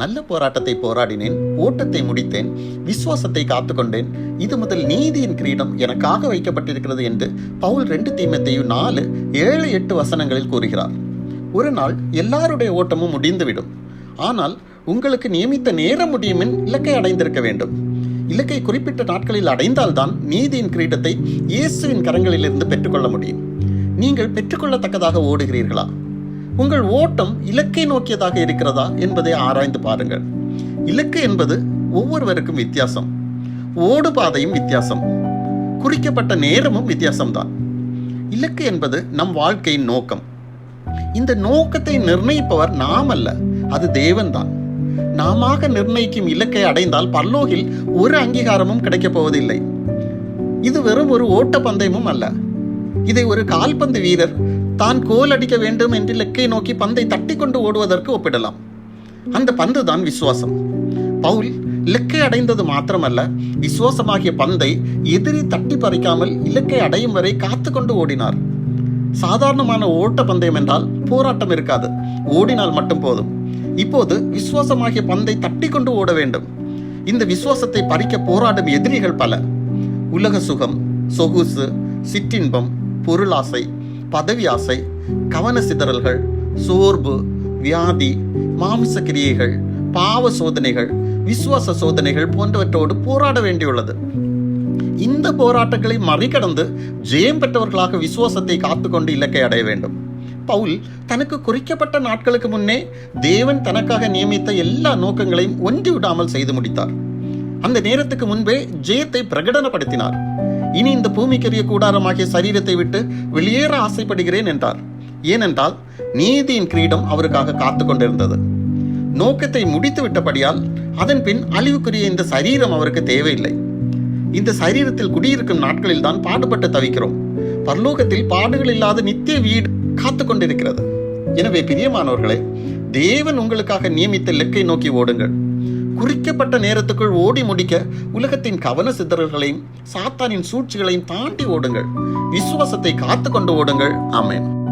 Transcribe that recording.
நல்ல போராட்டத்தை போராடினேன் ஓட்டத்தை முடித்தேன் விசுவாசத்தை காத்துக்கொண்டேன் இது முதல் நீதியின் கிரீடம் எனக்காக வைக்கப்பட்டிருக்கிறது என்று பவுல் ரெண்டு தீமத்தையும் நாலு ஏழு எட்டு வசனங்களில் கூறுகிறார். ஒரு நாள் எல்லாருடைய ஓட்டமும் முடிந்துவிடும். ஆனால் உங்களுக்கு நியமித்த நேரம் முடியுமின் இலக்கை அடைந்திருக்க வேண்டும். இலக்கை குறிப்பிட்ட நாட்களில் அடைந்தால்தான் நீதியின் கிரீடத்தை இயேசுவின் கரங்களிலிருந்து பெற்றுக்கொள்ள முடியும். நீங்கள் பெற்றுக்கொள்ளத்தக்கதாக ஓடுகிறீர்களா? உங்கள் ஓட்டம் இலக்கை நோக்கியதாக இருக்கிறதா என்பதை ஆராய்ந்து பாருங்கள். இலக்கு என்பது ஒவ்வொருவருக்கும் வித்தியாசம். ஓடு பாதையும் வித்தியாசம். குறிக்கப்பட்ட நேரமும் வித்தியாசம்தான். இலக்கு என்பது நம் வாழ்க்கையின் நோக்கம். இந்த நோக்கத்தை நிர்ணயிப்பவர் நாம் அல்ல அது தேவன்தான். நாம நிர்ணயிக்கும் இலக்கை அடைந்தால் பல்லோகில் ஒரு அங்கீகாரமும் கிடைக்கப் போவதில்லை. இது வெறும் ஒரு ஓட்ட பந்தயமும் அல்ல. இதை ஒரு கால்பந்து வீரர் தான் கோல் அடிக்க வேண்டும் என்று லெக்கை நோக்கி பந்தை தட்டி கொண்டு ஓடுவதற்கு ஒப்பிடலாம். அந்த பந்து தான் விசுவாசம். பவுல் இலக்கை அடைந்தது மாத்திரமல்ல விசுவாசமாகிய பந்தை எதிரி தட்டி பறிக்காமல் இலக்கை அடையும் வரை காத்து கொண்டு ஓடினார். சாதாரணமான ஓட்ட பந்தயம் என்றால் போராட்டம் இருக்காது ஓடினால் மட்டும் போதும். இப்போது விசுவாசமாகிய பந்தை தட்டி கொண்டு ஓட வேண்டும். இந்த விசுவாசத்தை பறிக்க போராடும் எதிரிகள் பல. உலக சுகம் சொகுசு சிற்றின்பம் பொருளாசை பதவி ஆசை கவன சிதறல்கள் சோர்வு வியாதி மாமிச கிரியைகள் பாவ சோதனைகள் விசுவாச சோதனைகள் போன்றவற்றோடு போராட வேண்டியுள்ளது. இந்த போராட்டங்களை மறிகடந்து ஜெயம் பெற்றவர்களாக விசுவாசத்தை காத்துக்கொண்டு இலக்கை அடைய வேண்டும். பவுல் தனக்கு குறிக்கப்பட்ட நாட்களுக்கு முன்னே தேவன் தனக்காக நியமித்த எல்லா நோக்கங்களையும் ஒன்றி விடாமல் செய்து முடித்தார். அந்த நேரத்துக்கு முன்பே ஜெயத்தை பிரகடனப்படுத்தினார். இனி இந்த பூமிக்கரிய கூடாரமாகிய சரீரத்தை விட்டு வெளியேற ஆசைப்படுகிறேன் என்றார். ஏனென்றால் நீதியின் கிரீடம் அவருக்காக காத்து கொண்டிருந்தது. நோக்கத்தை முடித்து விட்டபடியால் அதன் பின் அழிவுக்குரிய இந்த சரீரம் அவருக்கு தேவையில்லை. இந்த சரீரத்தில் குடியிருக்கும் நாட்களில் தான் பாடுபட்டு தவிக்கிறோம். பரலோகத்தில் பாடுகள் இல்லாத நித்திய வீடு காத்து கொண்டிருக்கிறது. எனவே பிரியமானவர்களே தேவன் உங்களுக்காக நியமித்த இலக்கை நோக்கி ஓடுங்கள். குறிக்கப்பட்ட நேரத்துக்குள் ஓடி முடிக்க உலகத்தின் கவன சிதறல்களையும் சாத்தானின் சூழ்ச்சிகளையும் தாண்டி ஓடுங்கள். விசுவாசத்தை காத்து கொண்டு ஓடுங்கள். ஆமென்.